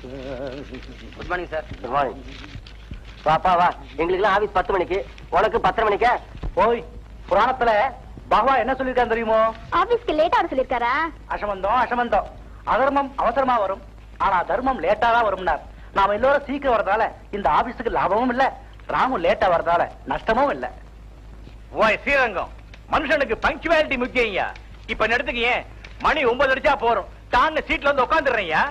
Good morning sir good morning வாப்பா வா. எங்களுக்குலாம் ஆபீஸ் பத்து மணிக்கு. உனக்கு பத்தரை மணிக்கா? ஓய் புராணத்துல பகவா என்ன சொல்லியிருக்கான் தெரியுமோ? ஆபீஸ்க்கு லேட்டா வர சொல்லிருக்காரா அசமந்தம் அசமந்தம். அதர்மம் அவசரமா வரும். ஆனா தர்மம் லேட்டா தான் வரும்னார். நாம எல்லோரும் சீக்கிரம் வரதால இந்த ஆபீஸுக்கு லாபமும் இல்ல ராமும் லேட்டா வரதால நஷ்டமும் இல்ல. ஓய் ஸ்ரீரங்கம். மனுஷனுக்கு பங்க்சுவாலிட்டி முக்கியம்யா. இப்ப நடத்துக்கு ஏன் மணி ஒன்பது அடிச்சா போறோம் தாங்க சீட்ல வந்து உட்காந்துடுறேன்யா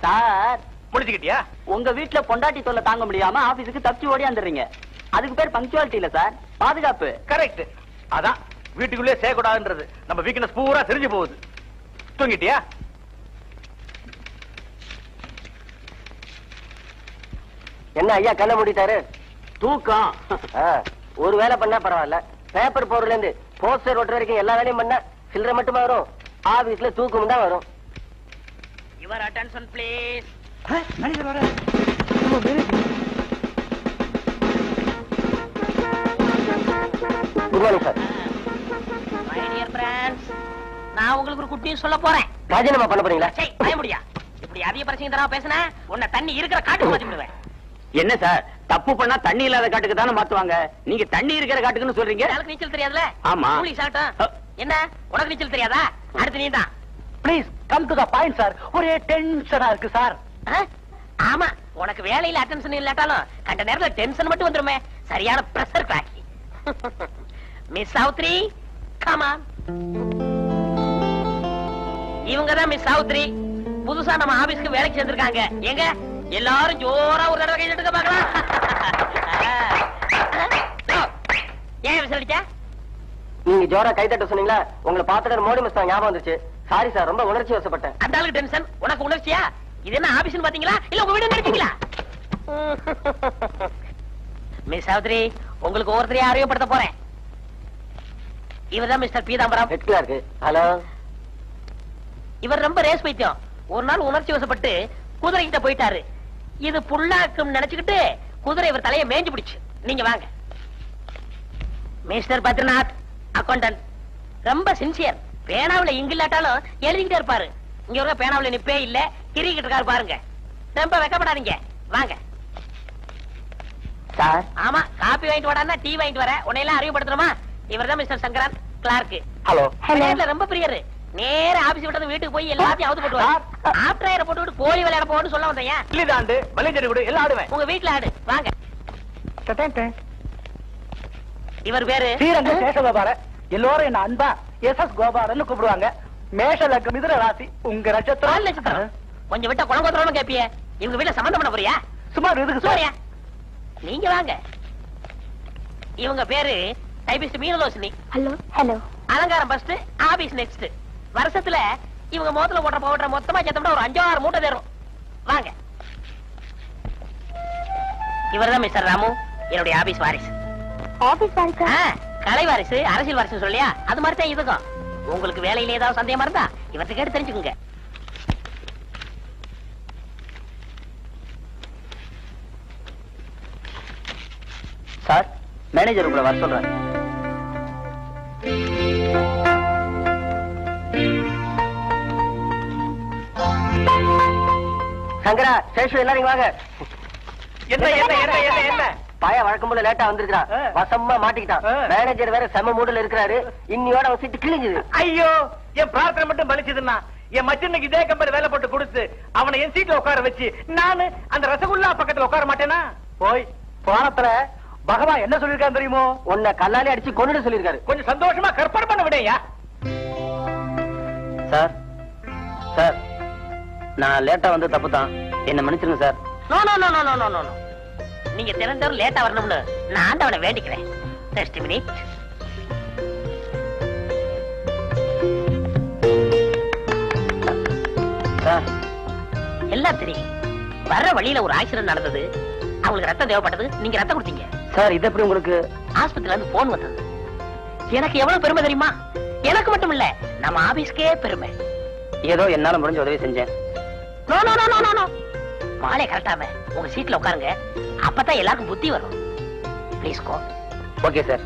சார். முடிச்சுக்கிட்டியா? உங்க வீட்ல பொண்டாட்டி தொல்லை தாங்க முடியாம ஆபீஸுக்கு தப்பிச்சு ஓடியாந்துடுறீங்க அதுக்கு பேர் பங்க்சுவாலிட்டி இல்ல சார். பாதுகாப்பு. கரெக்ட் அதான். வீட்டுக்குள்ளே செய்யக்கூடாதுன்றது. நம்ம வீக்னஸ் பூரா தெரிஞ்சு போகுது. தூங்கிட்டியா? என்ன ஐயா கண்ண மூடிட்டாரு? தூக்கம். ஒரு வேலை பண்ணா பரவாயில்ல. பேப்பர் போடுறதுல இருந்து போஸ்டர் ஒட்டுற வரைக்கும் எல்லா வேலையும் பண்ணா சில்லறை மட்டுமா வரும். ஆபீஸ்ல தூக்கம் தான் வரும். யுவர் அட்டென்ஷன் ப்ளீஸ் மேனேஜர் வர. Good morning sir. My dear friends நான் உங்களுக்கு ஒரு குட்டி சொல்ல போறேன். ராஜினாமா பண்ண போறீங்களா? சே பய முடியா இப்படி அதிக பிரச்சனை தரமா பேசினா உன்னை தண்ணி இருக்கிற காட்டுக்கு மாத்தி விடுவேன் என்ன சார்? தப்பு பண்ணா தண்ணி இல்லாத காட்டுக்கு தானே மாத்துவாங்க? நீங்க தண்ணி இருக்கிற காட்டுக்குன்னு சொல்றீங்க? எனக்கு நீச்சல் தெரியாதுல ஆமா. என்ன? உனக்கு நீச்சல் தெரியாதா? அடுத்து நீ தான் please come to the point sir ஒரே டென்ஷனா இருக்கு சார் ஆமா உனக்கு வேலையில அட்டென்ஷன் இல்லாட்டாலும் கண்ட நேரத்துல டென்ஷன் மட்டும் வந்துருமே. சரியான பிரஷர் கிராக்கி மிஸ் சாவுத்ரி கமான் இவங்க தான் மிஸ் சாவுத்ரி புதுசா நம்ம ஆபீஸ்க்கு வேலைக்கு சேர்ந்திருக்காங்க. எங்க? எல்லாரும் ஜோரா ஒரு தடவை கை தட்டுங்க பார்க்கலாம். ஏன் விசாரிச்சா நீங்க ஜோரா கை தட்ட சொன்னீங்களா? உங்களை பார்த்துட்டு மோடி மஸ்தான் ஞாபகம் வந்துச்சு. சாரி சார் ரொம்ப உணர்ச்சி வசப்பட்டேன். அந்த ஆளுக்கு டென்ஷன் உனக்கு உணர்ச்சியா? இது என்ன ஆபீஸ்னு பாத்தீங்களா? இல்ல உங்க வீடு நினைச்சீங்களா மிஸ் சாவித்ரி உங்களுக்கு ஒவ்வொருத்தரையும் அறிமுகப்படுத்த போறேன். இவர்தான் mister Peethambaram. Head clerk hello இவர் ரொம்ப ரேஸ் பைத்தியம். ஒரு நாள் உணர்ச்சி வசப்பட்டு குதிரை கிட்ட போயிட்டாரு. இது புல்லாக்கும் நினைச்சுக்கிட்டு குதிரை இவர் தலையை மேஞ்சு பிடிச்சு. நீங்க வாங்க. மிஸ்டர் பத்ரிநாத் அக்கௌண்டன்ட் ரொம்ப சின்சியர் பேனாவுல இங்கில்லாட்டாலும் எழுதிக்கிட்டே இருப்பாரு. இங்க ஒரு பேனாவுல நிப்பே இல்ல கிரிக்கிட்டு இருக்காரு பாருங்க. ரொம்ப வெக்கப்படாதீங்க. வாங்க. சார். ஆமா காப்பி வாங்கிட்டு வாடான்னா டீ வாங்கிட்டு வர உன்னையெல்லாம் அறிமுகப்படுத்தணுமா? இவர்தான் மிஸ்டர் சங்கரன் கிளார்க் ஹலோ. விளையாட்டுல ரொம்ப பிரியரு. நேர ஆபீஸ் விட்டது வீட்டுக்கு போய் எல்லாத்தையும் அவுத்து போட்டுவார் ஆப்டர் போட்டு விட்டு கோழி விளையாட போன்னு சொல்ல வந்தேன். கிள்ளி தாண்டு வலிஞ்சடி விடு எல்லாம் ஆடுவேன். உங்க வீட்டுல ஆடு. வாங்க. இவர் பேரு? ஸ்ரீரங்க சேஷகோபால. எல்லோரும் என்ன அன்பா எஸ் எஸ் கோபாலன்னு கூப்பிடுவாங்க. மேஷ லக்க மிதுன ராசி உங்க நட்சத்திரம். நட்சத்திரம். கொஞ்சம் விட்டா கொத்துறோம் கேப்பிய. இவங்க வீட்டுல சம்பந்தம் பண்ண போறியா? சுமார் இதுக்கு சார் சோரியா நீங்க வாங்க. இவங்க பேரு டைபிஸ்ட் மீனலோசினி. ஹலோ. ஹலோ. அலங்காரம் ஃபர்ஸ்ட் ஆபீஸ் நெக்ஸ்ட் வருஷத்துல இவங்க மொத்தத்துல போடுற பவுடர் மொத்தமா சேர்த்தோம்னா ஒரு அஞ்சாறு மூட்டை தரும். வாங்க. இவர்தான் மிஸ்டர் ராமு என்னுடைய ஆபீஸ் வாரிசு. ஆபீஸ் வாரிசா? ஆ, கலை வாரிசு அரசியல் வாரிசு சொல்லியா? அது மாதிரி தான் இதுக்கும் உங்களுக்கு வேலையில ஏதாவது சந்தேகமா இருந்தா இவர்கிட்ட கேட்டு தெரிஞ்சுக்குங்க. சார் மேனேஜர் உங்களை வர சொல்றாரு சங்கரா சேஷு எல்லாரும் வாங்க. என்ன என்ன என்ன என்ன என்ன? பய வழக்கம் போல லேட்டா வந்திருக்கான். வசமா மாட்டிக்கிட்டான். மேனேஜர் வேற செம மூடுல இருக்கிறாரு. இன்னியோட அவன் சீட்டு கிழிஞ்சுது. ஐயோ என் பிரார்த்தனை மட்டும் பலிச்சதுன்னா என் மச்சனுக்கு இதே கம்பெனி வேலை போட்டு கொடுத்து அவனை என் சீட்ல உட்கார வச்சு நானு அந்த ரசகுல்லா பக்கத்துல உட்கார மாட்டேனா? போய் புராணத்துல பகவான் என்ன சொல்லியிருக்கான் தெரியுமோ? உன்னை கல்லாலே அடிச்சு கொண்டுட்டு சொல்லியிருக்காரு. கொஞ்சம் சந்தோஷமா கற்பனை பண்ண விடையா? சார் சார் நான் லேட்டா வந்து தப்பு தான் என்ன மன்னிச்சிருங்க sir. No no no no no no no நீங்க தினந்தோறும் லேட்டா வரணும்னு நான் ஆண்டவனை வேண்டிக்கிறேன். ஜஸ்ட் மினிட் சார் எல்லாம் தெரியும். வர்ற வழியில ஒரு ஆக்சிடென்ட் நடந்தது. அவங்களுக்கு ரத்தம் தேவைப்பட்டது. நீங்க ரத்தம் கொடுத்தீங்க. சார் இது எப்படி உங்களுக்கு? ஆஸ்பத்திரில இருந்து போன் வந்தது. எனக்கு எவ்வளவு பெருமை தெரியுமா? எனக்கு மட்டும் இல்ல நம்ம ஆபீஸ்க்கே பெருமை. ஏதோ என்னால முடிஞ்ச உதவி செஞ்சேன். மாலை கரெக்டாம உங்க சீட்ல உட்காருங்க. அப்பதான் எல்லாருக்கும் புத்தி வரும். Please go okay sir